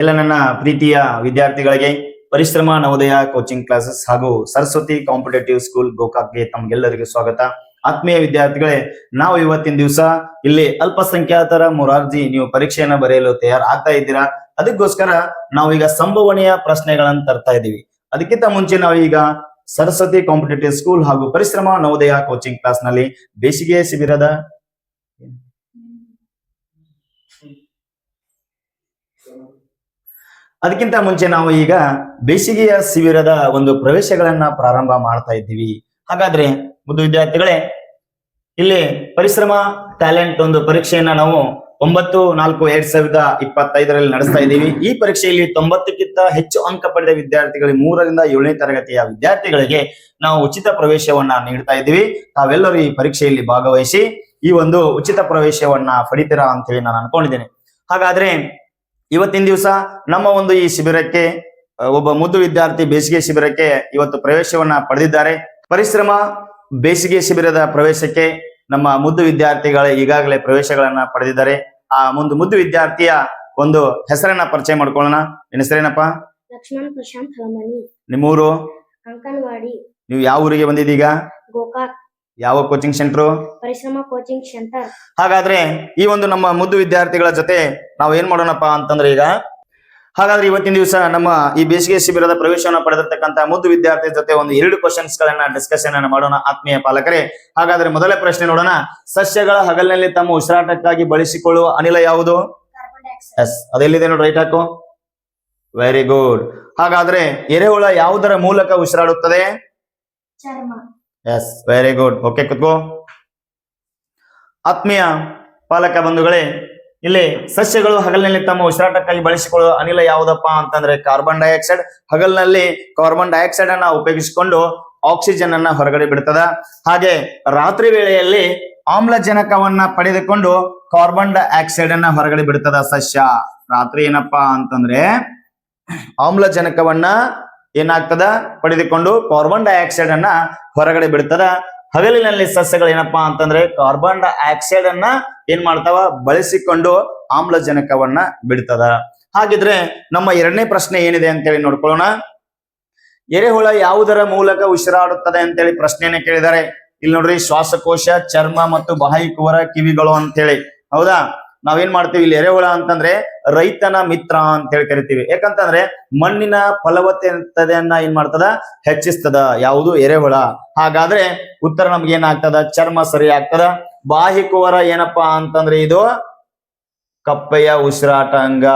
ಎಲ್ಲ ನನ್ನ ಪ್ರೀತಿಯ ವಿದ್ಯಾರ್ಥಿಗಳಿಗೆ ಪರಿಶ್ರಮ ನವೋದಯ ಕೋಚಿಂಗ್ ಕ್ಲಾಸಸ್ ಹಾಗೂ ಸರಸ್ವತಿ ಕಾಂಪಿಟೇಟಿವ್ ಸ್ಕೂಲ್ ಗೋಕಾಕ್ಗೆ ತಮ್ಗೆಲ್ಲರಿಗೂ ಸ್ವಾಗತ. ಆತ್ಮೀಯ ವಿದ್ಯಾರ್ಥಿಗಳೇ, ನಾವು ಇವತ್ತಿನ ದಿವಸ ಇಲ್ಲಿ ಅಲ್ಪಸಂಖ್ಯಾತರ ಮೊರಾರ್ಜಿ, ನೀವು ಪರೀಕ್ಷೆಯನ್ನ ಬರೆಯಲು ತಯಾರು ಆಗ್ತಾ ಇದ್ದೀರಾ? ಅದಕ್ಕೋಸ್ಕರ ನಾವೀಗ ಸಂಭವನೀಯ ಪ್ರಶ್ನೆಗಳನ್ನು ತರ್ತಾ ಇದ್ದೀವಿ. ಅದಕ್ಕಿಂತ ಮುಂಚೆ ನಾವೀಗ ಸರಸ್ವತಿ ಕಾಂಪಿಟೇಟಿವ್ ಸ್ಕೂಲ್ ಹಾಗೂ ಪರಿಶ್ರಮ ನವೋದಯ ಕೋಚಿಂಗ್ ಕ್ಲಾಸ್ನಲ್ಲಿ ಬೇಸಿಗೆ ಶಿಬಿರದ ಅದಕ್ಕಿಂತ ಮುಂಚೆ ನಾವು ಈಗ ಬೇಸಿಗೆಯ ಶಿಬಿರದ ಒಂದು ಪ್ರವೇಶಗಳನ್ನ ಪ್ರಾರಂಭ ಮಾಡ್ತಾ ಇದ್ದೀವಿ. ಹಾಗಾದ್ರೆ ಮುದ್ದು ವಿದ್ಯಾರ್ಥಿಗಳೇ, ಇಲ್ಲಿ ಪರಿಶ್ರಮ, ಟ್ಯಾಲೆಂಟ್ ಒಂದು ಪರೀಕ್ಷೆಯನ್ನ ನಾವು ಒಂಬತ್ತು, ನಾಲ್ಕು, ಎರಡ್ ಸಾವಿರದ ಇಪ್ಪತ್ತೈದರಲ್ಲಿ ನಡೆಸ್ತಾ ಇದ್ದೀವಿ. ಈ ಪರೀಕ್ಷೆಯಲ್ಲಿ ತೊಂಬತ್ತಕ್ಕಿಂತ ಹೆಚ್ಚು ಅಂಕ ಪಡೆದ ವಿದ್ಯಾರ್ಥಿಗಳಿಗೆ ಮೂರರಿಂದ ಏಳನೇ ತರಗತಿಯ ವಿದ್ಯಾರ್ಥಿಗಳಿಗೆ ನಾವು ಉಚಿತ ಪ್ರವೇಶವನ್ನ ನೀಡ್ತಾ ಇದ್ದೀವಿ. ತಾವೆಲ್ಲರೂ ಈ ಪರೀಕ್ಷೆಯಲ್ಲಿ ಭಾಗವಹಿಸಿ ಈ ಒಂದು ಉಚಿತ ಪ್ರವೇಶವನ್ನ ಪಡಿತೀರಾ ಅಂತ ಹೇಳಿ ನಾನು ಅನ್ಕೊಂಡಿದ್ದೇನೆ. ಹಾಗಾದ್ರೆ ಇವತ್ತಿನ ದಿವಸ ನಮ್ಮ ಒಂದು ಈ ಶಿಬಿರಕ್ಕೆ ಒಬ್ಬ ಮುದ್ದು ವಿದ್ಯಾರ್ಥಿ ಬೇಸಿಗೆ ಶಿಬಿರಕ್ಕೆ ಇವತ್ತು ಪ್ರವೇಶವನ್ನ ಪಡೆದಿದ್ದಾರೆ. ಪರಿಶ್ರಮ ಬೇಸಿಗೆ ಶಿಬಿರದ ಪ್ರವೇಶಕ್ಕೆ ನಮ್ಮ ಮುದ್ದು ವಿದ್ಯಾರ್ಥಿಗಳ ಈಗಾಗಲೇ ಪ್ರವೇಶಗಳನ್ನ ಪಡೆದಿದ್ದಾರೆ. ಆ ಒಂದು ಮುದ್ದು ವಿದ್ಯಾರ್ಥಿಯ ಒಂದು ಹೆಸರನ್ನ ಪರಿಚಯ ಮಾಡ್ಕೊಳ್ಳೋಣ. ನಿನ್ನ ಹೆಸರೇನಪ್ಪ? ಲಕ್ಷ್ಮಣ್ ಪ್ರಶಾಂತ್ ಹಲಮನಿ. ನಿಮ್ಮೂರು? ಅಂಕನವಾಡಿ. ನೀವು ಯಾವ ಊರಿಗೆ ಬಂದಿದ್ದೀಗ? ಗೋಕಾಕ್. ಯಾವ coaching centre Parishrama coaching centre ಹಾಗಾದ್ರೆ ಈ ಒಂದು ನಮ್ಮ ಮುದ್ದು ವಿದ್ಯಾರ್ಥಿಗಳ ಜೊತೆ ನಾವು ಏನ್ ಮಾಡೋಣಪ್ಪ ಅಂತಂದ್ರೆ ಈಗ ಹಾಗಾದ್ರೆ ಇವತ್ತಿನ ದಿವಸ ನಮ್ಮ ಈ ಬೇಸಿಗೆ ಶಿಬಿರದ ಪ್ರವೇಶವನ್ನು ಪಡೆದಿರತಕ್ಕಂತಹ ಮುದ್ದು ವಿದ್ಯಾರ್ಥಿ ಜೊತೆ ಒಂದು ಎರಡು ಕ್ವಶನ್ಸ್ ಗಳನ್ನ ಡಿಸ್ಕಷನ್ ಅನ್ನ ಮಾಡೋಣ ಆತ್ಮೀಯ ಪಾಲಕರೇ. ಹಾಗಾದ್ರೆ ಮೊದಲೇ ಪ್ರಶ್ನೆ ನೋಡೋಣ. ಸಸ್ಯಗಳ ಹಗಲಿನಲ್ಲಿ ತಮ್ಮ ಉಸಿರಾಟಕ್ಕಾಗಿ ಬಳಸಿಕೊಳ್ಳುವ ಅನಿಲ ಯಾವುದು? ಎಸ್ ಅದೆಲ್ಲಿದೆ ನೋಡಿ ರೈಟ್ ಹಾಕು. ವೆರಿ ಗುಡ್ ಹಾಗಾದ್ರೆ ಎರೆಹುಳ ಯಾವುದರ ಮೂಲಕ ಉಸಿರಾಡುತ್ತದೆ? ಎಸ್ ವೆರಿ ಗುಡ್ ಓಕೆ ಕುತ್ಕೋ. ಆತ್ಮೀಯ ಪಾಲಕ ಬಂಧುಗಳೇ, ಇಲ್ಲಿ ಸಸ್ಯಗಳು ಹಗಲಿನಲ್ಲಿ ತಮ್ಮ ಉಸಿರಾಟಕ್ಕಾಗಿ ಬಳಸಿಕೊಳ್ಳುವ ಅನಿಲ ಯಾವುದಪ್ಪ ಅಂತಂದ್ರೆ ಕಾರ್ಬನ್ ಡೈಆಕ್ಸೈಡ್ ಹಗಲಿನಲ್ಲಿ ಕಾರ್ಬನ್ ಡೈಆಕ್ಸೈಡ್ ಅನ್ನ ಉಪಯೋಗಿಸಿಕೊಂಡು ಆಕ್ಸಿಜನ್ ಅನ್ನ ಹೊರಗಡೆ ಬಿಡ್ತದ. ಹಾಗೆ ರಾತ್ರಿ ವೇಳೆಯಲ್ಲಿ ಆಮ್ಲಜನಕವನ್ನ ಪಡೆದುಕೊಂಡು ಕಾರ್ಬನ್ ಡೈಆಕ್ಸೈಡ್ ಅನ್ನ ಹೊರಗಡೆ ಬಿಡ್ತದ ಸಸ್ಯ. ರಾತ್ರಿ ಏನಪ್ಪಾ ಅಂತಂದ್ರೆ ಆಮ್ಲಜನಕವನ್ನ ಏನಾಗ್ತದ? ಪಡೆದುಕೊಂಡು ಕಾರ್ಬನ್ ಡೈಆಕ್ಸೈಡ್ ಅನ್ನ ಹೊರಗಡೆ ಬಿಡ್ತದ. ಹಗಲಿನಲ್ಲಿ ಸಸ್ಯಗಳು ಏನಪ್ಪಾ ಅಂತಂದ್ರೆ ಕಾರ್ಬನ್ ಡೈಆಕ್ಸೈಡ್ ಅನ್ನ ಏನ್ ಮಾಡ್ತಾವ? ಬಳಸಿಕೊಂಡು ಆಮ್ಲಜನಕವನ್ನ ಬಿಡ್ತದ. ಹಾಗಿದ್ರೆ ನಮ್ಮ ಎರಡನೇ ಪ್ರಶ್ನೆ ಏನಿದೆ ಅಂತೇಳಿ ನೋಡ್ಕೊಳ್ಳೋಣ. ಎರೆಹುಳ ಯಾವುದರ ಮೂಲಕ ಉಸಿರಾಡುತ್ತದೆ ಅಂತೇಳಿ ಪ್ರಶ್ನೆಯನ್ನ ಕೇಳಿದ್ದಾರೆ. ಇಲ್ಲಿ ನೋಡ್ರಿ ಶ್ವಾಸಕೋಶ, ಚರ್ಮ ಮತ್ತು ಬಾಯಿ ಕುವರ ಕಿವಿಗಳು ಅಂತೇಳಿ. ಹೌದಾ? ನಾವೇನ್ ಮಾಡ್ತೀವಿ? ಇಲ್ಲಿ ಎರೆಹುಳ ಅಂತಂದ್ರೆ ರೈತನ ಮಿತ್ರ ಅಂತ ಹೇಳಿ ಕರಿತೀವಿ. ಯಾಕಂತಂದ್ರೆ ಮಣ್ಣಿನ ಫಲವತ್ತತೆಯನ್ನ ಏನ್ ಮಾಡ್ತದ? ಹೆಚ್ಚಿಸ್ತದ. ಯಾವುದು? ಎರೆಹುಳ. ಹಾಗಾದ್ರೆ ಉತ್ತರ ನಮ್ಗೆ ಏನಾಗ್ತದ? ಚರ್ಮ ಸರಿ ಆಗ್ತದ ಬಾಹಿಕುವರ ಏನಪ್ಪಾ ಅಂತಂದ್ರೆ ಇದು ಕಪ್ಪೆಯ ಉಸಿರಾಟ ಅಂಗ.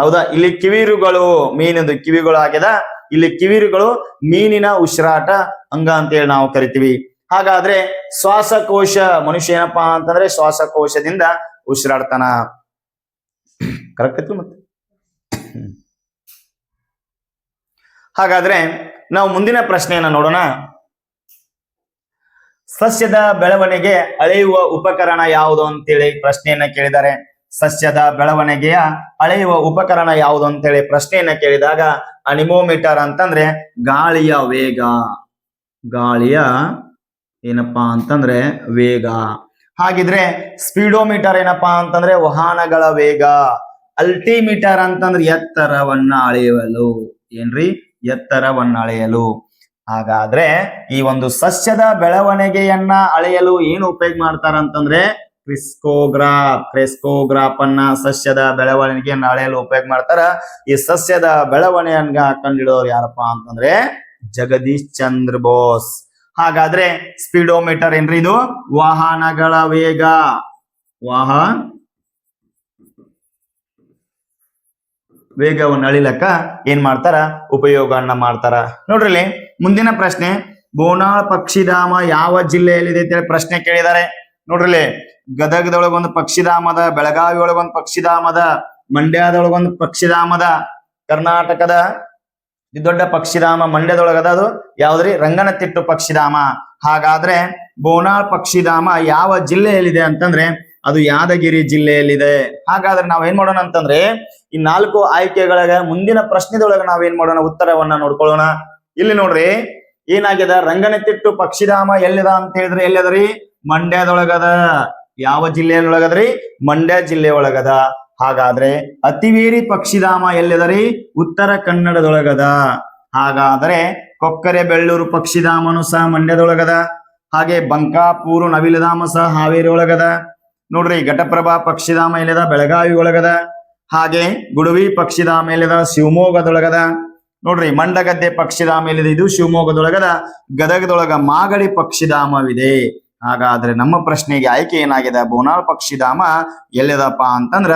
ಹೌದಾ? ಇಲ್ಲಿ ಕಿವಿರುಗಳು ಮೀನಿಂದು ಕಿವಿಗಳು ಆಗ್ಯದ. ಇಲ್ಲಿ ಕಿವಿರುಗಳು ಮೀನಿನ ಉಸಿರಾಟ ಅಂಗ ಅಂತೇಳಿ ನಾವು ಕರಿತೀವಿ. ಹಾಗಾದ್ರೆ ಶ್ವಾಸಕೋಶ ಮನುಷ್ಯ ಏನಪ್ಪಾ ಅಂತಂದ್ರೆ ಶ್ವಾಸಕೋಶದಿಂದ ಉಸಿರಾಡ್ತಾನ. ಕರೆಕ್ಟ್ ಐತಿ ಮತ್ತೆ? ಹಾಗಾದ್ರೆ ನಾವು ಮುಂದಿನ ಪ್ರಶ್ನೆಯನ್ನ ನೋಡೋಣ. ಸಸ್ಯದ ಬೆಳವಣಿಗೆ ಅಳೆಯುವ ಉಪಕರಣ ಯಾವುದು ಅಂತೇಳಿ ಪ್ರಶ್ನೆಯನ್ನ ಕೇಳಿದ್ದಾರೆ. ಸಸ್ಯದ ಬೆಳವಣಿಗೆಯ ಅಳೆಯುವ ಉಪಕರಣ ಯಾವುದು ಅಂತೇಳಿ ಪ್ರಶ್ನೆಯನ್ನ ಕೇಳಿದಾಗ ಅನಿಮೋಮೀಟರ್ ಅಂತಂದ್ರೆ ಗಾಳಿಯ ವೇಗ. ಗಾಳಿಯ ಏನಪ್ಪಾ ಅಂತಂದ್ರೆ ವೇಗ. ಹಾಗಿದ್ರೆ ಸ್ಪೀಡೋಮೀಟರ್ ಏನಪ್ಪಾ ಅಂತಂದ್ರೆ ವಾಹನಗಳ ವೇಗ. ಅಲ್ಟಿಮೀಟರ್ ಅಂತಂದ್ರೆ ಎತ್ತರವನ್ನ ಅಳೆಯಲು. ಏನ್ರಿ? ಎತ್ತರವನ್ನ ಅಳೆಯಲು. ಹಾಗಾದ್ರೆ ಈ ಒಂದು ಸಸ್ಯದ ಬೆಳವಣಿಗೆಯನ್ನ ಅಳೆಯಲು ಏನು ಉಪಯೋಗ ಮಾಡ್ತಾರ ಅಂತಂದ್ರೆ ಕ್ರಿಸ್ಕೋಗ್ರಾಫ್. ಕ್ರಿಸ್ಕೋಗ್ರಾಫ್ ಅನ್ನ ಸಸ್ಯದ ಬೆಳವಣಿಗೆಯನ್ನ ಅಳೆಯಲು ಉಪಯೋಗ ಮಾಡ್ತಾರ. ಈ ಸಸ್ಯದ ಬೆಳವಣಿಗೆಯನ್ನ ಕಂಡಿಡೋರು ಯಾರಪ್ಪ ಅಂತಂದ್ರೆ ಜಗದೀಶ್ ಚಂದ್ರ ಬೋಸ್. ಹಾಗಾದ್ರೆ ಸ್ಪೀಡೋಮೀಟರ್ ಏನ್ರಿ ಇದು? ವಾಹನಗಳ ವೇಗ. ವಾಹ. ವೇಗವನ್ನು ಅಳಿಲಕ್ಕ ಏನ್ ಮಾಡ್ತಾರ? ಉಪಯೋಗವನ್ನ ಮಾಡ್ತಾರ. ನೋಡ್ರಿ ಮುಂದಿನ ಪ್ರಶ್ನೆ ಬೋನಾಳ್ ಪಕ್ಷಿಧಾಮ ಯಾವ ಜಿಲ್ಲೆಯಲ್ಲಿದೆ ಅಂತೇಳಿ ಪ್ರಶ್ನೆ ಕೇಳಿದ್ದಾರೆ. ನೋಡ್ರಿ ಗದಗದೊಳಗೊಂದು ಪಕ್ಷಿಧಾಮದ ಬೆಳಗಾವಿ ಒಳಗೊಂದು ಪಕ್ಷಿಧಾಮದ ಮಂಡ್ಯದೊಳಗೊಂದು ಪಕ್ಷಿಧಾಮದ ಕರ್ನಾಟಕದ ಅತಿ ದೊಡ್ಡ ಪಕ್ಷಿಧಾಮ ಮಂಡ್ಯದೊಳಗದ ಅದು ಯಾವ್ದ್ರಿ? ರಂಗನತಿಟ್ಟು ಪಕ್ಷಿಧಾಮ. ಹಾಗಾದ್ರೆ ಬೋನಾಳ್ ಪಕ್ಷಿಧಾಮ ಯಾವ ಜಿಲ್ಲೆಯಲ್ಲಿದೆ ಅಂತಂದ್ರೆ ಅದು ಯಾದಗಿರಿ ಜಿಲ್ಲೆಯಲ್ಲಿದೆ. ಹಾಗಾದ್ರೆ ನಾವ್ ಏನ್ ಮಾಡೋಣ ಅಂತಂದ್ರೆ ಈ ನಾಲ್ಕು ಆಯ್ಕೆಗಳ ಮುಂದಿನ ಪ್ರಶ್ನೆದೊಳಗೆ ನಾವ್ ಏನ್ ಮಾಡೋಣ? ಉತ್ತರವನ್ನ ನೋಡ್ಕೊಳ್ಳೋಣ. ಇಲ್ಲಿ ನೋಡ್ರಿ, ಏನಾಗ್ಯದ? ರಂಗನತಿಟ್ಟು ಪಕ್ಷಿಧಾಮ ಎಲ್ಲಿದ ಅಂತ ಹೇಳಿದ್ರೆ ಎಲ್ಲಿದ್ರಿ? ಮಂಡ್ಯದೊಳಗದ. ಯಾವ ಜಿಲ್ಲೆಯೊಳಗದ್ರಿ ಮಂಡ್ಯ ಜಿಲ್ಲೆ ಒಳಗದ ಹಾಗಾದ್ರೆ ಅತಿವೇರಿ ಪಕ್ಷಿಧಾಮ ಎಲ್ಲಿದರಿ? ಉತ್ತರ ಕನ್ನಡದೊಳಗದ. ಹಾಗಾದ್ರೆ ಕೊಕ್ಕರೆ ಬೆಳ್ಳೂರು ಪಕ್ಷಿಧಾಮನು ಸಹ ಮಂಡ್ಯದೊಳಗದ. ಹಾಗೆ ಬಂಕಾಪೂರು ನವಿಲಧಾಮ ಸಹ ಹಾವೇರಿ ಒಳಗದ ನೋಡ್ರಿ, ಘಟಪ್ರಭಾ ಪಕ್ಷಿಧಾಮ ಎಲ್ಲದ? ಬೆಳಗಾವಿ ಒಳಗದ ಹಾಗೆ ಗುಡವಿ ಪಕ್ಷಿಧಾಮ ಎಲ್ಲದ? ಶಿವಮೊಗ್ಗದೊಳಗದ. ನೋಡ್ರಿ, ಮಂಡಗದ್ದೆ ಪಕ್ಷಿಧಾಮ ಎಲ್ಲಿದೆ? ಇದು ಶಿವಮೊಗ್ಗದೊಳಗದ. ಗದಗದೊಳಗ ಮಾಗಡಿ ಪಕ್ಷಿಧಾಮವಿದೆ. ಹಾಗಾದ್ರೆ ನಮ್ಮ ಪ್ರಶ್ನೆಗೆ ಆಯ್ಕೆ ಏನಾಗಿದೆ? ಬೋನಾಳ್ ಪಕ್ಷಿಧಾಮ ಎಲ್ಲಿದಪ್ಪ ಅಂತಂದ್ರ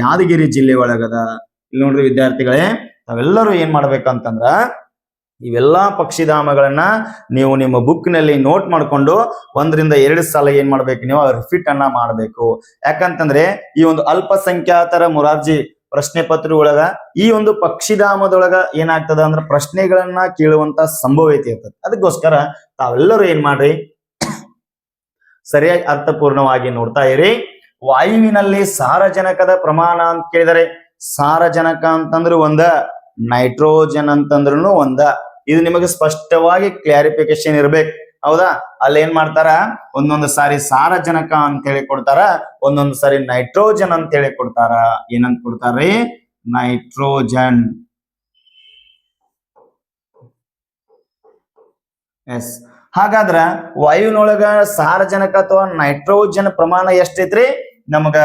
ಯಾದಗಿರಿ ಜಿಲ್ಲೆ ಒಳಗದ. ಇಲ್ಲಿ ನೋಡ್ರಿ ವಿದ್ಯಾರ್ಥಿಗಳೇ, ತಾವೆಲ್ಲರೂ ಏನ್ ಮಾಡ್ಬೇಕಂತಂದ್ರ ಇವೆಲ್ಲಾ ಪಕ್ಷಿಧಾಮಗಳನ್ನ ನೀವು ನಿಮ್ಮ ಬುಕ್ನಲ್ಲಿ ನೋಟ್ ಮಾಡ್ಕೊಂಡು ಒಂದರಿಂದ ಎರಡು ಸಲ ಏನ್ ಮಾಡ್ಬೇಕು ನೀವು ರಿಫಿಟ್ ಅನ್ನ ಮಾಡ್ಬೇಕು. ಯಾಕಂತಂದ್ರೆ ಈ ಒಂದು ಅಲ್ಪಸಂಖ್ಯಾತರ ಮುರಾರ್ಜಿ ಪ್ರಶ್ನೆ ಪತ್ರ ಒಳಗ ಈ ಒಂದು ಪಕ್ಷಿಧಾಮದೊಳಗ ಏನಾಗ್ತದ ಅಂದ್ರ ಪ್ರಶ್ನೆಗಳನ್ನ ಕೇಳುವಂತ ಸಂಭವತೆ ಇರ್ತದೆ ಅದಕ್ಕೋಸ್ಕರ ತಾವೆಲ್ಲರೂ ಏನ್ ಮಾಡ್ರಿ? ಸರಿಯಾಗಿ ಅರ್ಥಪೂರ್ಣವಾಗಿ ನೋಡ್ತಾ ಇರಿ. ವಾಯುವಿನಲ್ಲಿ ಸಾರಜನಕದ ಪ್ರಮಾಣ ಅಂತ ಕೇಳಿದರೆ, ಸಾರಜನಕ ಅಂತಂದ್ರೆ ಒಂದ, ನೈಟ್ರೋಜನ್ ಅಂತಂದ್ರೂ ಒಂದ. ಇದು ನಿಮಗೆ ಸ್ಪಷ್ಟವಾಗಿ ಕ್ಲಾರಿಫಿಕೇಶನ್ ಇರ್ಬೇಕು. ಹೌದಾ? ಅಲ್ಲಿ ಏನ್ ಮಾಡ್ತಾರ? ಒಂದೊಂದು ಸಾರಿ ಸಾರಜನಕ ಅಂತ ಹೇಳಿ ಕೊಡ್ತಾರ, ಒಂದೊಂದು ಸಾರಿ ನೈಟ್ರೋಜನ್ ಅಂತ ಹೇಳಿ ಕೊಡ್ತಾರ. ಏನಂತ ಕೊಡ್ತಾರ್ರಿ? ನೈಟ್ರೋಜನ್. ಎಸ್ ಹಾಗಾದ್ರ ವಾಯುವಿನೊಳಗ ಸಾರಜನಕ ಅಥವಾ ನೈಟ್ರೋಜನ್ ಪ್ರಮಾಣ ಎಷ್ಟೈತ್ರಿ? ನಮಗ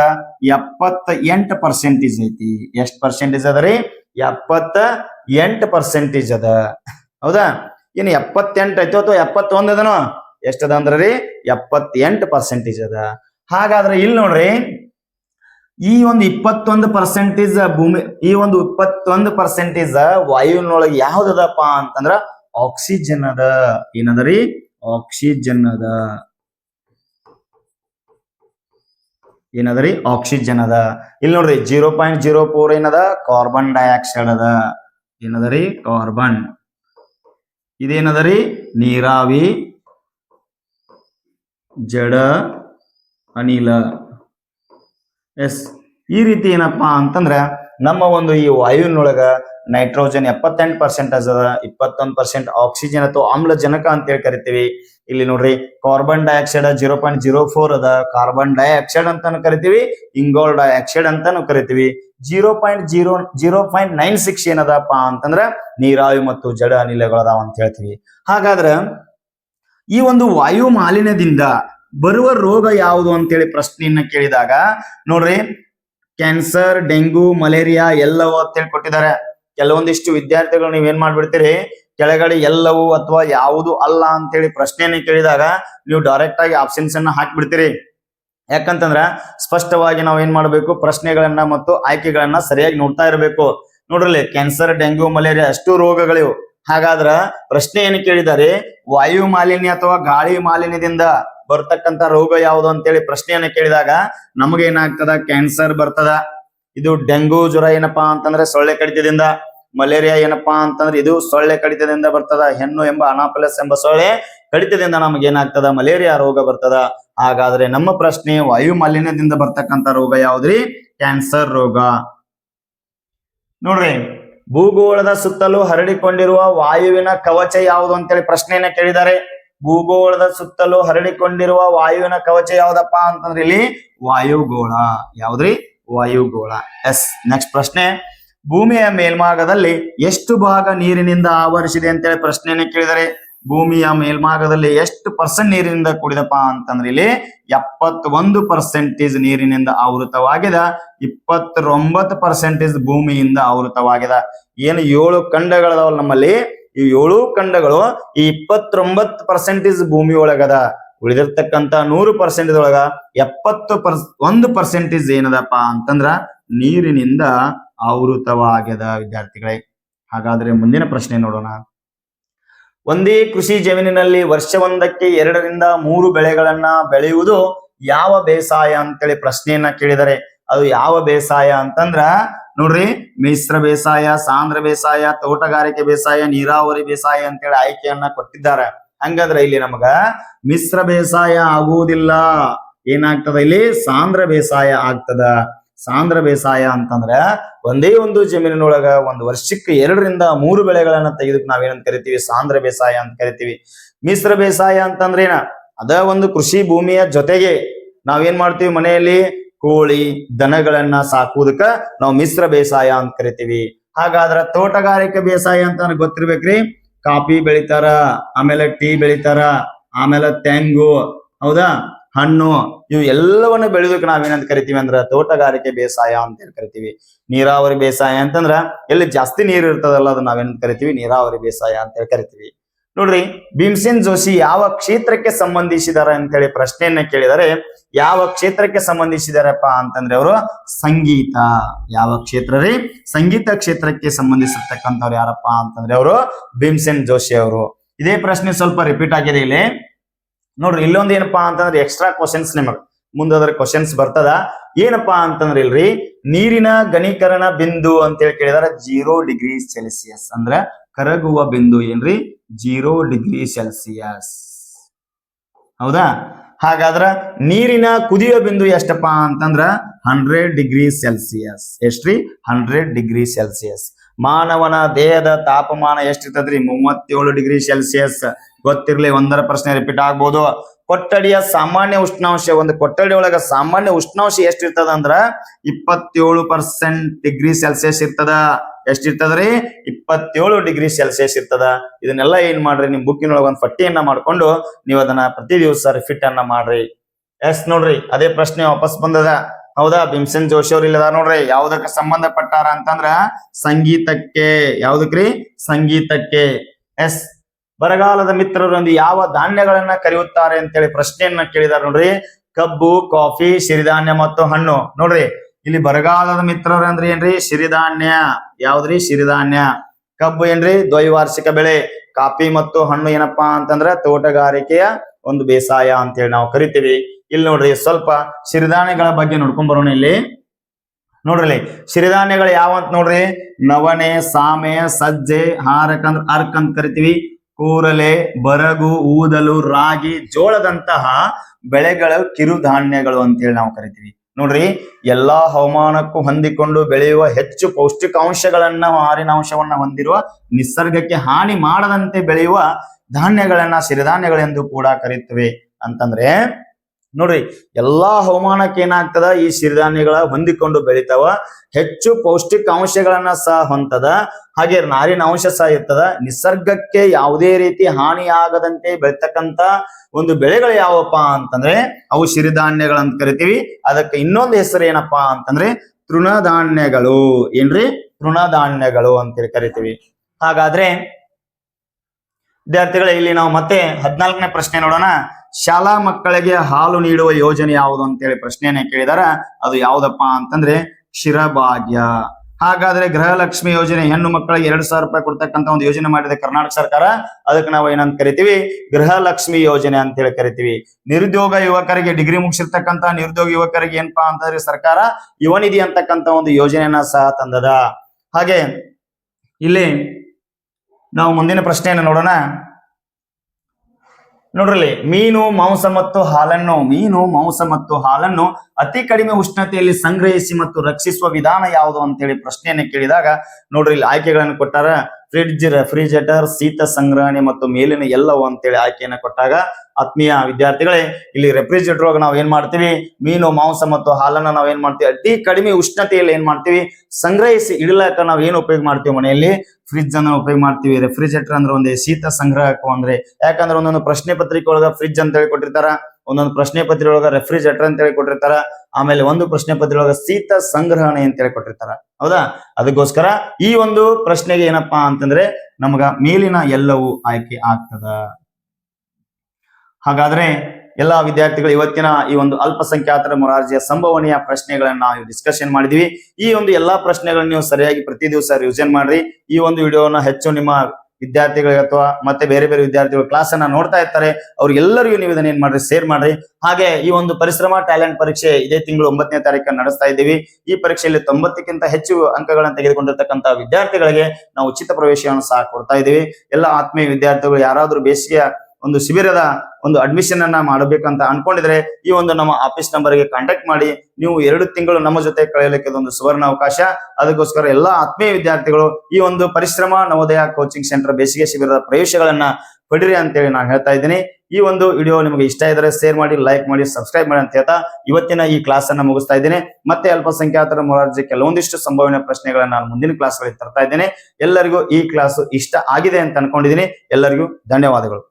ಎಪ್ಪತ್ತ ಎಂಟು ಪರ್ಸೆಂಟೇಜ್ ಐತಿ. ಎಷ್ಟ್ ಪರ್ಸೆಂಟೇಜ್ ಅದ ರೀ? ಎಪ್ಪತ್ತ ಎಂಟು ಪರ್ಸೆಂಟೇಜ್ ಅದ. ಹೌದಾ? ಇನ್ನು ಎಪ್ಪತ್ತೆಂಟು ಐತೋ ಅಥವಾ ಎಪ್ಪತ್ತೊಂದ್ ಅದನೋ? ಎಷ್ಟದ ಅಂದ್ರ ರೀ? ಎಪ್ಪತ್ತೆಂಟು ಪರ್ಸೆಂಟೇಜ್ ಅದ. ಹಾಗಾದ್ರೆ ಇಲ್ಲಿ ನೋಡ್ರಿ, ಈ ಒಂದು ಇಪ್ಪತ್ತೊಂದು ಪರ್ಸೆಂಟೇಜ್ ಭೂಮಿ, ಈ ಒಂದು ಇಪ್ಪತ್ತೊಂದು ಪರ್ಸೆಂಟೇಜ್ ವಾಯುವಿನೊಳಗೆ ಯಾವ್ದದಪ್ಪ ಅಂತಂದ್ರ ಆಕ್ಸಿಜನ್ ಅದ ಏನದ ರೀ ಆಕ್ಸಿಜನ್ ಅದ ಏನದ ರೀ ಆಕ್ಸಿಜನ್ ಅದ ಇಲ್ಲಿ ನೋಡ್ರಿ ಜೀರೋ ಪಾಯಿಂಟ್ ಜೀರೋ ಫೋರ್ ಏನದ? ಕಾರ್ಬನ್ ಡೈಆಕ್ಸೈಡ್ ಅದ ಏನದ ರೀ ಕಾರ್ಬನ್. ಇದೇನದ ರೀ ನೀರಾವಿ, ಜಡ, ಅನಿಲ. ಎಸ್, ಈ ರೀತಿ ಏನಪ್ಪಾ ಅಂತಂದ್ರ ನಮ್ಮ ಒಂದು ಈ ವಾಯುವಿನೊಳಗ ನೈಟ್ರೋಜನ್ ಎಪ್ಪತ್ತೆಂಟು ಪರ್ಸೆಂಟೇಜ್ ಅದ, ಇಪ್ಪತ್ತೊಂದು ಪರ್ಸೆಂಟ್ ಆಕ್ಸಿಜನ್ ಅಥವಾ ಆಮ್ಲಜನಕ ಅಂತ ಹೇಳಿ ಕರಿತೀವಿ. ಇಲ್ಲಿ ನೋಡ್ರಿ carbon dioxide zero point zero four ಅದ. ಕಾರ್ಬನ್ ಡೈಆಕ್ಸೈಡ್ ಅಂತಾನು ಕರಿತೀವಿ ಇಂಗೋಲ್ ಡೈಆಕ್ಸೈಡ್ ಅಂತಾನು ಕರಿತೀವಿ. Zero point zero zero point nine six ಏನದಪ್ಪ ಅಂತಂದ್ರ ನೀರಾವಿ ಮತ್ತು ಜಡ ಅನಿಲಗಳದಾವ ಅಂತ ಹೇಳ್ತೀವಿ. ಹಾಗಾದ್ರ ಈ ಒಂದು ವಾಯು ಮಾಲಿನ್ಯದಿಂದ ಬರುವ ರೋಗ ಯಾವುದು ಅಂತೇಳಿ ಪ್ರಶ್ನೆಯನ್ನ ಕೇಳಿದಾಗ, ನೋಡ್ರಿ, ಕ್ಯಾನ್ಸರ್, ಡೆಂಗು, ಮಲೇರಿಯಾ ಎಲ್ಲವೂ ಅಂತೇಳಿ ಕೊಟ್ಟಿದ್ದಾರೆ. ಕೆಲವೊಂದಿಷ್ಟು ವಿದ್ಯಾರ್ಥಿಗಳು ನೀವೇನ್ ಮಾಡ್ಬಿಡ್ತೀರಿ? ಕೆಳಗಡೆ ಎಲ್ಲವೂ ಅಥವಾ ಯಾವುದು ಅಲ್ಲ ಅಂತೇಳಿ ಪ್ರಶ್ನೆಯನ್ನು ಕೇಳಿದಾಗ ನೀವು ಡೈರೆಕ್ಟ್ ಆಗಿ ಆಪ್ಷನ್ಸ್ ಅನ್ನ ಹಾಕ್ಬಿಡ್ತೀರಿ. ಯಾಕಂತಂದ್ರ ಸ್ಪಷ್ಟವಾಗಿ ನಾವು ಏನ್ ಮಾಡಬೇಕು? ಪ್ರಶ್ನೆಗಳನ್ನ ಮತ್ತು ಆಯ್ಕೆಗಳನ್ನ ಸರಿಯಾಗಿ ನೋಡ್ತಾ ಇರಬೇಕು. ನೋಡ್ರಲ್ಲಿ ಕ್ಯಾನ್ಸರ್, ಡೆಂಗ್ಯೂ, ಮಲೇರಿಯಾ ಅಷ್ಟು ರೋಗಗಳಿವು. ಹಾಗಾದ್ರ ಪ್ರಶ್ನೆ ಏನು ಕೇಳಿದ್ದಾರೆ ವಾಯು ಮಾಲಿನ್ಯ ಅಥವಾ ಗಾಳಿ ಮಾಲಿನ್ಯದಿಂದ ಬರ್ತಕ್ಕಂತ ರೋಗ ಯಾವುದು ಅಂತೇಳಿ ಪ್ರಶ್ನೆಯನ್ನ ಕೇಳಿದಾಗ ನಮಗೆ ಏನಾಗ್ತದ ಕ್ಯಾನ್ಸರ್ ಬರ್ತದ. ಇದು ಡೆಂಗು ಜ್ವರ ಏನಪ್ಪಾ ಅಂತಂದ್ರೆ ಸೊಳ್ಳೆ ಕಡಿತದಿಂದ, ಮಲೇರಿಯಾ ಏನಪ್ಪಾ ಅಂತಂದ್ರೆ ಇದು ಸೊಳ್ಳೆ ಕಡಿತದಿಂದ ಬರ್ತದ, ಹೆಣ್ಣು ಎಂಬ ಅನಾಪಲಸ್ ಎಂಬ ಸೊಳ್ಳೆ ಕಡಿತದಿಂದ ನಮಗೆ ಏನಾಗ್ತದ, ಮಲೇರಿಯಾ ರೋಗ ಬರ್ತದ. ಹಾಗಾದ್ರೆ ನಮ್ಮ ಪ್ರಶ್ನೆ ವಾಯು ಮಾಲಿನ್ಯದಿಂದ ಬರ್ತಕ್ಕಂತ ರೋಗ ಯಾವ್ದ್ರಿ? ಕ್ಯಾನ್ಸರ್ ರೋಗ. ನೋಡ್ರಿ, ಭೂಗೋಳದ ಸುತ್ತಲೂ ಹರಡಿಕೊಂಡಿರುವ ವಾಯುವಿನ ಕವಚ ಯಾವುದು ಅಂತೇಳಿ ಪ್ರಶ್ನೆಯನ್ನ ಕೇಳಿದ್ದಾರೆ. ಭೂಗೋಳದ ಸುತ್ತಲೂ ಹರಡಿಕೊಂಡಿರುವ ವಾಯುವಿನ ಕವಚ ಯಾವ್ದಪ್ಪ ಅಂತಂದ್ರೆ ಇಲ್ಲಿ ವಾಯುಗೋಳ. ಯಾವ್ದ್ರಿ? ವಾಯುಗೋಳ. ಎಸ್ ನೆಕ್ಸ್ಟ್ ಪ್ರಶ್ನೆ. ಭೂಮಿಯ ಮೇಲ್ಮಾಗದಲ್ಲಿ ಎಷ್ಟು ಭಾಗ ನೀರಿನಿಂದ ಆವರಿಸಿದೆ ಅಂತೇಳಿ ಪ್ರಶ್ನೆಯನ್ನು ಕೇಳಿದರೆ, ಭೂಮಿಯ ಮೇಲ್ಮಾಗದಲ್ಲಿ ಎಷ್ಟು ಪರ್ಸೆಂಟ್ ನೀರಿನಿಂದ ಕೂಡಿದಪ್ಪ ಅಂತಂದ್ರೆ ಇಲ್ಲಿ ಎಪ್ಪತ್ತೊಂದು ಪರ್ಸೆಂಟೇಜ್ ನೀರಿನಿಂದ ಆವೃತವಾಗಿದೆ. ಇಪ್ಪತ್ತೊಂಬತ್ತು ಪರ್ಸೆಂಟೇಜ್ ಭೂಮಿಯಿಂದ ಆವೃತವಾಗಿದೆ. ಏನು ಏಳು ಖಂಡಗಳದಾವಲ್ಲ ನಮ್ಮಲ್ಲಿ? ಈ ಏಳು ಖಂಡಗಳು ಈ ಇಪ್ಪತ್ತೊಂಬತ್ತು ಪರ್ಸೆಂಟೇಜ್ ಭೂಮಿ ಒಳಗದ ಉಳಿದಿರ್ತಕ್ಕಂತ ನೂರು ಪರ್ಸೆಂಟ್ ಒಳಗ ಎಪ್ಪತ್ತು ಪರ್, ಒಂದು ಪರ್ಸೆಂಟೇಜ್ ಏನದಪ್ಪ ಅಂತಂದ್ರ ನೀರಿನಿಂದ ಆವೃತವಾಗ್ಯದ ವಿದ್ಯಾರ್ಥಿಗಳೇ. ಹಾಗಾದ್ರೆ ಮುಂದಿನ ಪ್ರಶ್ನೆ ನೋಡೋಣ. ಒಂದೇ ಕೃಷಿ ಜಮೀನಿನಲ್ಲಿ ವರ್ಷವೊಂದಕ್ಕೆ ಎರಡರಿಂದ ಮೂರು ಬೆಳೆಗಳನ್ನ ಬೆಳೆಯುವುದು ಯಾವ ಬೇಸಾಯ ಅಂತೇಳಿ ಪ್ರಶ್ನೆಯನ್ನ ಕೇಳಿದರೆ, ಅದು ಯಾವ ಬೇಸಾಯ ಅಂತಂದ್ರ ನೋಡ್ರಿ, ಮಿಶ್ರ ಬೇಸಾಯ ಸಾಂದ್ರ ಬೇಸಾಯ, ತೋಟಗಾರಿಕೆ ಬೇಸಾಯ, ನೀರಾವರಿ ಬೇಸಾಯ ಅಂತೇಳಿ ಆಯ್ಕೆಯನ್ನ ಕೊಟ್ಟಿದ್ದಾರೆ. ಹಂಗಾದ್ರೆ ಇಲ್ಲಿ ನಮಗ ಮಿಶ್ರ ಬೇಸಾಯ ಆಗುವುದಿಲ್ಲ. ಏನಾಗ್ತದ ಇಲ್ಲಿ? ಸಾಂದ್ರ ಬೇಸಾಯ ಆಗ್ತದ. ಸಾಂದ್ರ ಬೇಸಾಯ ಅಂತಂದ್ರ ಒಂದೇ ಒಂದು ಜಮೀನಿನೊಳಗ ಒಂದು ವರ್ಷಕ್ಕೆ ಎರಡರಿಂದ ಮೂರು ಬೆಳೆಗಳನ್ನ ತೆಗೆದಕ್ಕೆ ನಾವೇನಂತ ಕರಿತೀವಿ? ಸಾಂದ್ರ ಬೇಸಾಯ ಅಂತ ಕರಿತೀವಿ. ಮಿಶ್ರ ಬೇಸಾಯ ಅಂತಂದ್ರೆ ಏನ? ಅದ ಒಂದು ಕೃಷಿ ಭೂಮಿಯ ಜೊತೆಗೆ ನಾವೇನ್ ಮಾಡ್ತೀವಿ ಮನೆಯಲ್ಲಿ? ಕೋಳಿ ದನಗಳನ್ನ ಸಾಕುವುದಕ್ಕ ನಾವು ಮಿಶ್ರ ಬೇಸಾಯ ಅಂತ ಕರಿತೀವಿ. ಹಾಗಾದ್ರ ತೋಟಗಾರಿಕೆ ಬೇಸಾಯ ಅಂತ ಗೊತ್ತಿರ್ಬೇಕ್ರಿ. ಕಾಫಿ ಬೆಳಿತಾರ, ಆಮೇಲೆ ಟೀ ಬೆಳಿತಾರ, ಆಮೇಲೆ ತೆಂಗು, ಹೌದಾ? ಹಣ್ಣು, ಇವು ಎಲ್ಲವನ್ನು ಬೆಳೆದಕ್ಕೆ ನಾವೇನಂತ ಕರಿತೀವಿ ಅಂದ್ರ ತೋಟಗಾರಿಕೆ ಬೇಸಾಯ ಅಂತ ಹೇಳಿ ಕರಿತೀವಿ. ನೀರಾವರಿ ಬೇಸಾಯ ಅಂತಂದ್ರ ಎಲ್ಲಿ ಜಾಸ್ತಿ ನೀರು ಇರ್ತದಲ್ಲ ಅದನ್ನ ನಾವೇನಂತ ಕರಿತೀವಿ? ನೀರಾವರಿ ಬೇಸಾಯ ಅಂತ ಹೇಳಿ ಕರಿತೀವಿ. ನೋಡ್ರಿ, ಭೀಮಸೇನ್ ಜೋಶಿ ಯಾವ ಕ್ಷೇತ್ರಕ್ಕೆ ಸಂಬಂಧಿಸಿದಾರೆ ಅಂತ ಹೇಳಿ ಪ್ರಶ್ನೆಯನ್ನ ಕೇಳಿದರೆ, ಯಾವ ಕ್ಷೇತ್ರಕ್ಕೆ ಸಂಬಂಧಿಸಿದಾರಪ್ಪ ಅಂತಂದ್ರೆ ಅವರು ಸಂಗೀತ. ಯಾವ ಕ್ಷೇತ್ರ ರೀ? ಸಂಗೀತ ಕ್ಷೇತ್ರಕ್ಕೆ ಸಂಬಂಧಿಸಿರ್ತಕ್ಕಂಥವ್ರು ಯಾರಪ್ಪ ಅಂತಂದ್ರೆ ಅವರು ಭೀಮಸೇನ್ ಜೋಶಿ ಅವರು. ಇದೇ ಪ್ರಶ್ನೆ ಸ್ವಲ್ಪ ರಿಪೀಟ್ ಆಗಿದೆ ಇಲ್ಲಿ. ನೋಡ್ರಿ, ಇಲ್ಲೊಂದು ಏನಪ್ಪಾ ಅಂತಂದ್ರೆ ಎಕ್ಸ್ಟ್ರಾ ಕ್ವಶನ್ಸ್ ನಿಮಗೆ. ಮುಂದಾದ್ರೆ ಕ್ವಶನ್ಸ್ ಬರ್ತದ. ಏನಪ್ಪಾ ಅಂತಂದ್ರೆ ಇಲ್ರಿ, ನೀರಿನ ಘನೀಕರಣ ಬಿಂದು ಅಂತ ಹೇಳಿ ಕೇಳಿದಾರೆ ಜೀರೋ ಡಿಗ್ರಿ ಸೆಲ್ಸಿಯಸ್ ಅಂದ್ರ ಕರಗುವ ಬಿಂದು ಏನ್ರಿ? Zero degree Celsius. ಹೌದಾ? ಹಾಗಾದ್ರ ನೀರಿನ ಕುದಿಯೋ ಬಿಂದು ಎಷ್ಟಪ್ಪ ಅಂತಂದ್ರ ಹಂಡ್ರೆಡ್ ಡಿಗ್ರಿ ಸೆಲ್ಸಿಯಸ್. ಎಷ್ಟ್ರಿ? Hundred degree Celsius. ಮಾನವನ ದೇಹದ ತಾಪಮಾನ ಎಷ್ಟಿರ್ತದ್ರಿ? ಮೂವತ್ತೇಳು ಡಿಗ್ರಿ ಸೆಲ್ಸಿಯಸ್. ಗೊತ್ತಿರ್ಲಿ, ಒಂದರ ಪ್ರಶ್ನೆ ರಿಪೀಟ್ ಆಗ್ಬೋದು. ಕೊಠಡಿಯ ಸಾಮಾನ್ಯ ಉಷ್ಣಾಂಶ, ಒಂದು ಕೊಠಡಿ ಒಳಗ ಸಾಮಾನ್ಯ ಉಷ್ಣಾಂಶ ಎಷ್ಟಿರ್ತದ ಅಂದ್ರ ಇಪ್ಪತ್ತೇಳು ಪರ್ಸೆಂಟ್ ಡಿಗ್ರಿ ಸೆಲ್ಸಿಯಸ್ ಇರ್ತದ. ಎಷ್ಟಿರ್ತದ್ರಿ? ಇಪ್ಪತ್ತೇಳು ಡಿಗ್ರಿ ಸೆಲ್ಸಿಯಸ್ ಇರ್ತದ. ಇದನ್ನೆಲ್ಲ ಏನ್ ಮಾಡ್ರಿ? ನಿಮ್ ಬುಕ್ಕಿನೊಳಗ ಒಂದ್ ಪಟ್ಟಿಯನ್ನ ಮಾಡ್ಕೊಂಡು ನೀವು ಅದನ್ನ ಪ್ರತಿ ದಿವಸ ರಿಫಿಟ್ ಅನ್ನ ಮಾಡ್ರಿ. ಎಸ್ ನೋಡ್ರಿ, ಅದೇ ಪ್ರಶ್ನೆ ವಾಪಸ್ ಬಂದದ. ಹೌದಾ? ಭೀಮಸೇನ್ ಜೋಶಿ ಅವ್ರ ಇಲ್ಲದ ನೋಡ್ರಿ. ಯಾವ್ದಕ್ಕೆ ಸಂಬಂಧಪಟ್ಟಾರ ಅಂತಂದ್ರ ಸಂಗೀತಕ್ಕೆ. ಯಾವ್ದಕ್ರಿ? ಸಂಗೀತಕ್ಕೆ. ಎಸ್. ಬರಗಾಲದ ಮಿತ್ರರೊಂದು ಯಾವ ಧಾನ್ಯಗಳನ್ನ ಕರೆಯುತ್ತಾರೆ ಅಂತೇಳಿ ಪ್ರಶ್ನೆಯನ್ನ ಕೇಳಿದಾರ ನೋಡ್ರಿ. ಕಬ್ಬು, ಕಾಫಿ, ಸಿರಿಧಾನ್ಯ ಮತ್ತು ಹಣ್ಣು ನೋಡ್ರಿ. ಇಲ್ಲಿ ಬರಗಾಲದ ಮಿತ್ರರು ಅಂದ್ರೆ ಏನ್ರಿ? ಸಿರಿಧಾನ್ಯ. ಯಾವ್ದ್ರಿ? ಸಿರಿಧಾನ್ಯ. ಕಬ್ಬು ಏನ್ರಿ? ದ್ವೈವಾರ್ಷಿಕ ಬೆಳೆ. ಕಾಫಿ ಮತ್ತು ಹಣ್ಣು ಏನಪ್ಪಾ ಅಂತಂದ್ರ ತೋಟಗಾರಿಕೆಯ ಒಂದು ಬೇಸಾಯ ಅಂತ ಹೇಳಿ ನಾವು ಕರಿತೀವಿ. ಇಲ್ಲಿ ನೋಡ್ರಿ, ಸ್ವಲ್ಪ ಸಿರಿಧಾನ್ಯಗಳ ಬಗ್ಗೆ ನೋಡ್ಕೊಂಡ್ ಬರೋಣ ಇಲ್ಲಿ. ನೋಡ್ರಿ, ಸಿರಿಧಾನ್ಯಗಳು ಯಾವ ಅಂತ ನೋಡ್ರಿ? ನವಣೆ, ಸಾಮೆ, ಸಜ್ಜೆ, ಹಾರಕ ಅಂದ್ರ ಅರ್ಕ್ ಅಂತ ಕರಿತೀವಿ. ಕೂರಲೆ, ಬರಗು, ಊದಲು, ರಾಗಿ, ಜೋಳದಂತಹ ಬೆಳೆಗಳು ಕಿರುಧಾನ್ಯಗಳು ಅಂತ ಹೇಳಿ ನಾವು ಕರಿತೀವಿ. ನೋಡ್ರಿ, ಎಲ್ಲಾ ಹವಾಮಾನಕ್ಕೂ ಹೊಂದಿಕೊಂಡು ಬೆಳೆಯುವ ಹೆಚ್ಚು ಪೌಷ್ಟಿಕಾಂಶಗಳನ್ನ ಹಾರಿನಾಂಶವನ್ನ ಹೊಂದಿರುವ, ನಿಸರ್ಗಕ್ಕೆ ಹಾನಿ ಮಾಡದಂತೆ ಬೆಳೆಯುವ ಧಾನ್ಯಗಳನ್ನ, ಸಿರಿಧಾನ್ಯಗಳೆಂದು ಕೂಡ ಕರೆಯುತ್ತವೆ ಅಂತಂದ್ರೆ ನೋಡ್ರಿ, ಎಲ್ಲಾ ಹವಾಮಾನಕ್ಕೆ ಏನಾಗ್ತದ? ಈ ಸಿರಿಧಾನ್ಯಗಳ ಹೊಂದಿಕೊಂಡು ಬೆಳಿತಾವ. ಹೆಚ್ಚು ಪೌಷ್ಟಿಕಾಂಶಗಳನ್ನ ಸಹ ಹೊಂತದ ಹಾಗೆ ನಾರಿನ ಅಂಶ ಸಹ ಇರ್ತದ. ನಿಸರ್ಗಕ್ಕೆ ಯಾವುದೇ ರೀತಿ ಹಾನಿಯಾಗದಂತೆ ಬೆಳಿತಕ್ಕಂತ ಒಂದು ಬೆಳೆಗಳು ಯಾವಪ್ಪ ಅಂತಂದ್ರೆ, ಅವು ಸಿರಿಧಾನ್ಯಗಳಂತ ಕರಿತೀವಿ. ಅದಕ್ಕೆ ಇನ್ನೊಂದು ಹೆಸರು ಏನಪ್ಪಾ ಅಂತಂದ್ರೆ, ತೃಣಧಾನ್ಯಗಳು. ಏನ್ರಿ? ತೃಣಧಾನ್ಯಗಳು ಅಂತೇಳಿ ಕರಿತೀವಿ. ಹಾಗಾದ್ರೆ, ವಿದ್ಯಾರ್ಥಿಗಳೇ, ಇಲ್ಲಿ ನಾವು ಮತ್ತೆ ಹದಿನಾಲ್ಕನೇ ಪ್ರಶ್ನೆ ನೋಡೋಣ. ಶಾಲಾ ಮಕ್ಕಳಿಗೆ ಹಾಲು ನೀಡುವ ಯೋಜನೆ ಯಾವುದು ಅಂತೇಳಿ ಪ್ರಶ್ನೆಯನ್ನ ಕೇಳಿದಾರ. ಅದು ಯಾವುದಪ್ಪ ಅಂತಂದ್ರೆ ಶಿರಭಾಗ್ಯ ಹಾಗಾದ್ರೆ ಗೃಹಲಕ್ಷ್ಮಿ ಯೋಜನೆ ಹೆಣ್ಣು ಮಕ್ಕಳಿಗೆ ಎರಡ್ ಸಾವಿರ ರೂಪಾಯಿ ಕೊಡ್ತಕ್ಕಂತ ಒಂದು ಯೋಜನೆ ಮಾಡಿದೆ ಕರ್ನಾಟಕ ಸರ್ಕಾರ. ಅದಕ್ಕೆ ನಾವು ಏನಂತ ಕರಿತೀವಿ? ಗೃಹಲಕ್ಷ್ಮಿ ಯೋಜನೆ ಅಂತ ಹೇಳಿ ಕರಿತೀವಿ. ನಿರುದ್ಯೋಗ ಯುವಕರಿಗೆ ಡಿಗ್ರಿ ಮುಗಿಸಿರ್ತಕ್ಕಂತ ನಿರುದ್ಯೋಗ ಯುವಕರಿಗೆ ಏನಪ್ಪಾ ಅಂತಂದ್ರೆ ಸರ್ಕಾರ ಯುವನಿಧಿ ಅಂತಕ್ಕಂತ ಒಂದು ಯೋಜನೆಯನ್ನ ಸಹ ತಂದದ. ಹಾಗೆ ಇಲ್ಲಿ ನಾವು ಮುಂದಿನ ಪ್ರಶ್ನೆಯನ್ನು ನೋಡೋಣ. ನೋಡ್ರಲ್ಲಿ ಮೀನು, ಮಾಂಸ ಮತ್ತು ಹಾಲನ್ನು, ಮೀನು, ಮಾಂಸ ಮತ್ತು ಹಾಲನ್ನು ಅತಿ ಕಡಿಮೆ ಉಷ್ಣತೆಯಲ್ಲಿ ಸಂಗ್ರಹಿಸಿ ಮತ್ತು ರಕ್ಷಿಸುವ ವಿಧಾನ ಯಾವುದು ಅಂತ ಹೇಳಿ ಪ್ರಶ್ನೆಯನ್ನು ಕೇಳಿದಾಗ ನೋಡ್ರಿ ಇಲ್ಲಿ ಆಯ್ಕೆಗಳನ್ನು ಕೊಟ್ಟಾರ ಫ್ರಿಡ್ಜ್, ರೆಫ್ರಿಜರೇಟರ್, ಶೀತ ಸಂಗ್ರಹಣೆ ಮತ್ತು ಮೇಲಿನ ಎಲ್ಲವೂ ಅಂತೇಳಿ ಆಯ್ಕೆಯನ್ನು ಕೊಟ್ಟಾಗ ಆತ್ಮೀಯ ವಿದ್ಯಾರ್ಥಿಗಳೇ, ಇಲ್ಲಿ ರೆಫ್ರಿಜರೇಟರ್ ಒಳಗೆ ನಾವು ಏನ್ ಮಾಡ್ತೀವಿ? ಮೀನು, ಮಾಂಸ ಮತ್ತು ಹಾಲನ್ನ ನಾವು ಏನ್ ಮಾಡ್ತೀವಿ? ಅತಿ ಕಡಿಮೆ ಉಷ್ಣತೆಯಲ್ಲಿ ಏನ್ ಮಾಡ್ತೀವಿ? ಸಂಗ್ರಹಿಸಿ ಇಡಲಾಕ ನಾವು ಏನು ಉಪಯೋಗ ಮಾಡ್ತೀವಿ ಮನೆಯಲ್ಲಿ? ಫ್ರಿಡ್ಜ್ ಅನ್ನ ಉಪಯೋಗ ಮಾಡ್ತೀವಿ. ರೆಫ್ರಿಜರೇಟರ್ ಅಂದ್ರೆ ಒಂದೇ ಶೀತ ಸಂಗ್ರಹಕ್ಕೂ ಅಂದ್ರೆ, ಯಾಕಂದ್ರೆ ಒಂದೊಂದು ಪ್ರಶ್ನೆ ಪತ್ರಿಕೆ ಒಳಗ ಫ್ರಿಡ್ಜ್ ಅಂತ ಹೇಳಿ ಕೊಟ್ಟಿರ್ತಾರ. ಒಂದೊಂದು ಪ್ರಶ್ನೆ ಪತ್ರಿಕೆ ಒಳಗ ರೆಫ್ರಿಜರೇಟರ್ ಅಂತ ಹೇಳಿ ಕೊಟ್ಟಿರ್ತಾರ. ಆಮೇಲೆ ಒಂದು ಪ್ರಶ್ನೆ ಪತ್ರಿಕೆ ಒಳಗ ಶೀತ ಸಂಗ್ರಹಣೆ ಅಂತ ಹೇಳಿ ಕೊಟ್ಟಿರ್ತಾರ. ಹೌದಾ? ಅದಕ್ಕೋಸ್ಕರ ಈ ಒಂದು ಪ್ರಶ್ನೆಗೆ ಏನಪ್ಪಾ ಅಂತಂದ್ರೆ ನಮಗ ಮೇಲಿನ ಎಲ್ಲವೂ ಆಯ್ಕೆ ಆಗ್ತದ. ಹಾಗಾದ್ರೆ ಎಲ್ಲಾ ವಿದ್ಯಾರ್ಥಿಗಳು ಇವತ್ತಿನ ಈ ಒಂದು ಅಲ್ಪಸಂಖ್ಯಾತರ ಮೊರಾರ್ಜಿಯ ಸಂಭವನೀಯ ಪ್ರಶ್ನೆಗಳನ್ನ ನಾವು ಡಿಸ್ಕಷನ್ ಮಾಡಿದ್ವಿ. ಈ ಒಂದು ಎಲ್ಲಾ ಪ್ರಶ್ನೆಗಳನ್ನ ನೀವು ಸರಿಯಾಗಿ ಪ್ರತಿ ದಿವಸ ರಿವಿಷನ್ ಮಾಡ್ರಿ. ಈ ಒಂದು ವಿಡಿಯೋನ ಹೆಚ್ಚು ನಿಮ್ಮ ವಿದ್ಯಾರ್ಥಿಗಳಿಗೆ ಅಥವಾ ಮತ್ತೆ ಬೇರೆ ಬೇರೆ ವಿದ್ಯಾರ್ಥಿಗಳು ಕ್ಲಾಸ್ ಅನ್ನ ನೋಡ್ತಾ ಇರ್ತಾರೆ, ಅವ್ರಿಗೆಲ್ಲರಿಗೂ ನೀವು ಇದನ್ನ ಏನ್ ಮಾಡ್ರಿ ಶೇರ್ ಮಾಡ್ರಿ. ಹಾಗೆ ಈ ಒಂದು ಪರಿಶ್ರಮ ಟ್ಯಾಲೆಂಟ್ ಪರೀಕ್ಷೆ ಇದೇ ತಿಂಗಳು ಒಂಬತ್ತನೇ ತಾರೀಕು ನಡೆಸ್ತಾ ಇದ್ದೀವಿ. ಈ ಪರೀಕ್ಷೆಯಲ್ಲಿ ತೊಂಬತ್ತಕ್ಕಿಂತ ಹೆಚ್ಚು ಅಂಕಗಳನ್ನು ತೆಗೆದುಕೊಂಡಿರ್ತಕ್ಕಂಥ ವಿದ್ಯಾರ್ಥಿಗಳಿಗೆ ನಾವು ಉಚಿತ ಪ್ರವೇಶವನ್ನು ಸಹ ಕೊಡ್ತಾ ಇದ್ದೀವಿ. ಎಲ್ಲ ಆತ್ಮೀಯ ವಿದ್ಯಾರ್ಥಿಗಳು ಯಾರಾದರೂ ಬೇಸಿಗೆಯ ಒಂದು ಶಿಬಿರದ ಒಂದು ಅಡ್ಮಿಷನ್ ಅನ್ನ ಮಾಡಬೇಕಂತ ಅನ್ಕೊಂಡಿದ್ರೆ ಈ ಒಂದು ನಮ್ಮ ಆಫೀಸ್ ನಂಬರ್ಗೆ ಕಾಂಟ್ಯಾಕ್ಟ್ ಮಾಡಿ ನೀವು ಎರಡು ತಿಂಗಳು ನಮ್ಮ ಜೊತೆ ಕಳೆಯಲಿಕ್ಕೆ ಒಂದು ಸುವರ್ಣ ಅವಕಾಶ. ಅದಕ್ಕೋಸ್ಕರ ಎಲ್ಲಾ ಆತ್ಮೀಯ ವಿದ್ಯಾರ್ಥಿಗಳು ಈ ಒಂದು ಪರಿಶ್ರಮ ನವೋದಯ ಕೋಚಿಂಗ್ ಸೆಂಟರ್ ಬೇಸಿಗೆ ಶಿಬಿರದ ಪ್ರವೇಶಗಳನ್ನ ಪಡಿರಿ ಅಂತೇಳಿ ನಾನು ಹೇಳ್ತಾ ಇದ್ದೀನಿ. ಈ ಒಂದು ವಿಡಿಯೋ ನಿಮಗೆ ಇಷ್ಟ ಇದ್ರೆ ಶೇರ್ ಮಾಡಿ ಲೈಕ್ ಮಾಡಿ ಸಬ್ಸ್ಕ್ರೈಬ್ ಮಾಡಿ ಅಂತ ಹೇಳ್ತಾ ಇವತ್ತಿನ ಈ ಕ್ಲಾಸ್ ಅನ್ನ ಮುಗಿಸ್ತಾ ಇದ್ದೀನಿ. ಮತ್ತೆ ಅಲ್ಪಸಂಖ್ಯಾತರ ಮೊರಾರ್ಜಿ ಕೆಲವೊಂದಿಷ್ಟು ಸಂಭಾವನೆ ಪ್ರಶ್ನೆಗಳನ್ನ ನಾನು ಮುಂದಿನ ಕ್ಲಾಸ್ಗಳಲ್ಲಿ ತರ್ತಾ ಇದ್ದೇನೆ. ಎಲ್ಲರಿಗೂ ಈ ಕ್ಲಾಸ್ ಇಷ್ಟ ಆಗಿದೆ ಅಂತ ಅನ್ಕೊಂಡಿದ್ದೀನಿ. ಎಲ್ಲರಿಗೂ ಧನ್ಯವಾದಗಳು.